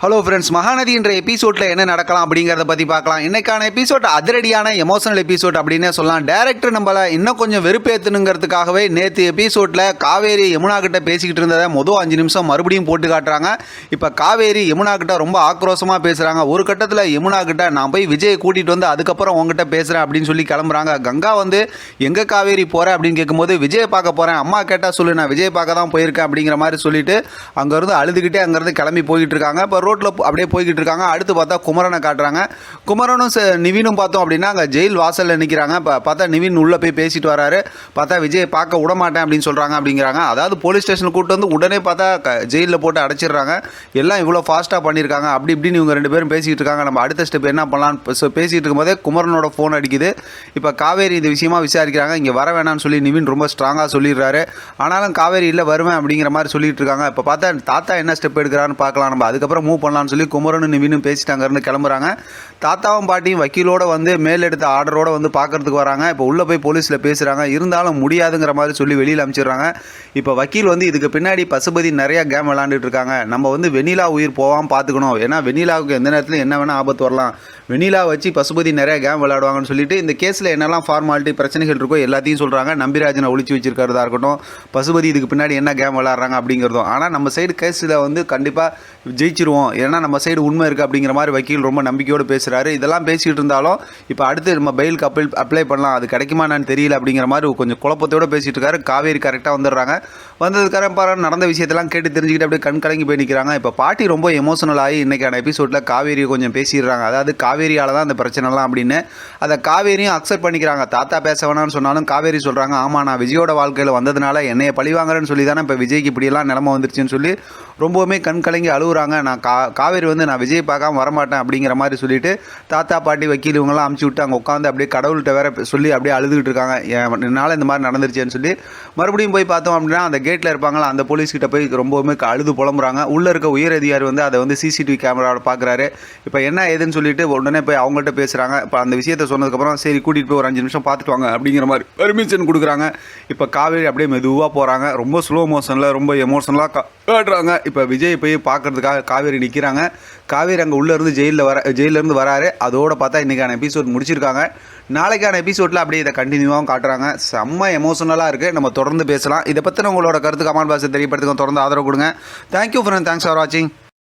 Hello friends Mahanadi என்ற எபிசோடில் என்ன நடக்கலாம் அப்படிங்கிறத பற்றி பார்க்கலாம். இன்றைக்கான எபிசோட் அதிரடியான எமோஷனல் எபிசோட் அப்படின்னே சொல்லலாம். டேரக்டர் நம்மளை இன்னும் கொஞ்சம் வெறுப்பேற்றுனுங்கிறதுக்காகவே நேற்று எபிசோடில் காவேரி யமுனா கிட்ட பேசிக்கிட்டு இருந்ததை மொதல் அஞ்சு நிமிஷம் மறுபடியும் போட்டு காட்டுறாங்க. இப்போ காவேரி யமுனா கிட்ட ரொம்ப ஆக்ரோஷமாக பேசுகிறாங்க ஒரு கட்டத்தில் யமுனா கிட்ட நான் போய் விஜயை கூட்டிகிட்டு வந்து அதுக்கப்புறம் உங்ககிட்ட பேசுகிறேன் அப்படின்னு சொல்லி கிளம்புறாங்க. கங்கா வந்து எங்கே காவேரி போகிறேன் அப்படின்னு கேட்கும்போது விஜயை பார்க்க போகிறேன் அம்மா கேட்டால் சொல்லு நான் விஜய் பார்க்க தான் போயிருக்கேன். அப்படிங்கிற மாதிரி சொல்லிட்டு அங்கேருந்து அழுதுகிட்டே அங்கேருந்து கிளம்பி போய்கிட்டு இருக்காங்க. இப்போ ரோட்டில் அப்படியே போய்கிட்டு இருக்காங்க. அடுத்து பார்த்தா குமரனை காட்டுறாங்க. குமரனும் நிவினும் பார்த்தோம் அப்படின்னா அங்கே ஜெயில் வாசலில் நிற்கிறாங்க இப்போ பார்த்தா நிவின் உள்ளே போய் பேசிட்டு வராரு. பார்த்தா விஜய் பார்க்க விட மாட்டேன் அப்படின்னு சொல்கிறாங்க அப்படிங்கிறாங்க. அதாவது போலீஸ் ஸ்டேஷன் கூட்டு வந்து உடனே பார்த்தா ஜெயிலில் போட்டு அடைச்சிடுறாங்க. எல்லாம் இவ்வளோ ஃபாஸ்ட்டாக பண்ணியிருக்காங்க. அப்படி இப்படின்னு இவங்க ரெண்டு பேரும் பேசிக்கிட்டு இருக்காங்க. நம்ம அடுத்த ஸ்டெப் என்ன பண்ணலாம்னு பேசிகிட்டு இருக்கும்போதே குமரனோட ஃபோன் அடிக்குது. இப்போ காவேரி இந்த விஷயமா விசாரிக்கிறாங்க. இங்கே வர வேணாம்னு சொல்லி நிவின் ரொம்ப ஸ்ட்ராங்காக சொல்லிடுறாரு. ஆனாலும் காவேரி இல்லை வருவேன் அப்படிங்கிற மாதிரி சொல்லிட்டு இருக்காங்க. இப்போ பார்த்தா தாத்தா என்ன ஸ்டெப் எடுக்கிறான்னு பார்க்கலாம். நம்ம அதுக்கப்புறம் மூவ் பண்ணலாம்னு சொல்லி குமரனும் நிவினும் பேசிட்டாங்கன்னு கிளம்புறாங்க. தாத்தாவும் பாட்டியும் வக்கீலோட வந்து மேலெடுத்த ஆர்டரோட வந்து பார்க்கறதுக்கு வராங்க. இப்போ உள்ளே போய் போலீஸில் பேசுகிறாங்க இருந்தாலும் முடியாதுங்கிற மாதிரி சொல்லி வெளியில் அனுப்பிச்சிடுறாங்க. இப்போ வக்கீல் வந்து இதுக்கு பின்னாடி பசுபதி நிறையா கேம் விளாண்டுட்டு இருக்காங்க. நம்ம வந்து வெண்ணிலா உயிர் போகாமல் பார்த்துக்கணும். ஏன்னா வெண்ணிலாவுக்கு எந்த நேரத்தில் என்ன வேணால் ஆபத்து வரலாம். வெண்ணிலா வச்சு பசுபதி நிறையா கேம் விளையாடுவாங்கன்னு சொல்லிட்டு இந்த கேஸில் என்னெல்லாம் ஃபார்மாலிட்டி பிரச்சனைகள் இருக்கோ எல்லாத்தையும் சொல்கிறாங்க நம்பிராஜனை ஒழிச்சு வச்சிருக்கிறதா இருக்கட்டும். பசுபதி இதுக்கு பின்னாடி என்ன கேம் விளாட்றாங்க அப்படிங்கிறதும். ஆனால் நம்ம சைடு கேஸில் வந்து கண்டிப்பாக ஜெயிச்சிருவோம். ஏன்னா நம்ம சைடு உண்மை இருக்குது அப்படிங்கிற மாதிரி வக்கீல் ரொம்ப நம்பிக்கையோடு பேசுகிறாரு இதெல்லாம் பேசிக்கிட்டு இருந்தாலும் இப்போ அடுத்து நம்ம பெயிலுக்கு அப்பிள் அப்ளை பண்ணலாம். அது கிடைக்குமா என்னன்னு தெரியல அப்படிங்கிற மாதிரி கொஞ்சம் குழப்பத்தோடு பேசிகிட்டு இருக்காரு. காவேரி கரெக்டாக வந்துடுறாங்க. வந்ததுக்கார பாரு நடந்த விஷயத்தெல்லாம் கேட்டு தெரிஞ்சுக்கிட்டு அப்படியே கண் கலங்கி போய் நிற்கிறாங்க இப்போ பாட்டி ரொம்ப எமோஷனல் ஆகி இன்னைக்கான எபிசோடில் காவேரியை கொஞ்சம் பேசிடுறாங்க. அதாவது காவேரியால் தான் அந்த பிரச்சனைலாம் அப்படின்னு. அதை காவேரியும் அக்செப்ட் பண்ணிக்கிறாங்க. தாத்தா பேச வேணாம்னு சொன்னாலும் காவேரி சொல்கிறாங்க ஆமாம் நான் விஜயோட வாழ்க்கையில் வந்ததுனால என்னைய பழிவாங்கறேன்னு சொல்லி தானே இப்போ விஜய்க்கு இப்படியெல்லாம் நிலமை வந்துருச்சுன்னு சொல்லி ரொம்பவுமே கண் கலங்கி அழுகுறாங்க. நான் கா காவேரி வந்து நான் விஜய் பார்க்காம வரமாட்டேன் அப்படிங்கிற மாதிரி சொல்லிட்டு தாத்தா பாட்டி வக்கீல் இவங்கெல்லாம் அமுச்சு விட்டு அங்கே உட்காந்து அப்படியே கடவுள்கிட்ட வேற சொல்லி அப்படியே அழுதுகிட்டு இருக்காங்க. என் என்னால் இந்த மாதிரி நடந்துருச்சேன்னு சொல்லி மறுபடியும் போய் பார்த்தோம் அப்படின்னா அந்த கேட்டில் இருப்பாங்களா அந்த போலீஸ்கிட்ட போய் ரொம்பவுமே அழுது புலம்புறாங்க. உள்ளே இருக்க உயர் அதிகாரி வந்து அதை வந்து சிசிடிவி கேமராவில் பார்க்குறாரு. இப்போ என்ன ஏதுன்னு சொல்லிட்டு உடனே போய் அவங்கள்ட்ட பேசுகிறாங்க இப்போ அந்த விஷயத்த சொன்னதுக்கப்புறம் சரி கூட்டிகிட்டு போய் ஒரு அஞ்சு நிமிஷம் பார்த்துட்டு வாங்க அப்படிங்கிற மாதிரி பெர்மிஷன் கொடுக்குறாங்க. இப்போ காவேரி அப்படியே மெதுவாக போகிறாங்க ரொம்ப ஸ்லோ மோஷனில் ரொம்ப எமோஷனலாக காட்டுறாங்க. இப்போ விஜய் போய் பார்க்கறதுக்காக காவேரி நிற்கிறாங்க காவேரி அங்கே உள்ளேருந்து ஜெயிலில் வர ஜெயிலேருந்து வராரு. அதோட பார்த்தா இன்றைக்கான எபிசோட் முடிச்சிருக்காங்க. நாளைக்கான எபிசோடில் அப்படியே இதை கண்டினியூவாகவும் காட்டுறாங்க. செம்ம எமோஷனலாக இருக்குது நம்ம தொடர்ந்து பேசலாம். இதை பற்றின உங்களோட கருத்து கமெண்ட் பாக்ஸை தெரியப்படுத்துங்க. தொடர்ந்து ஆதரவு கொடுங்க. தேங்க்யூ ஃப்ரெண்ட் தேங்க்ஸ் ஃபார் வாட்சிங்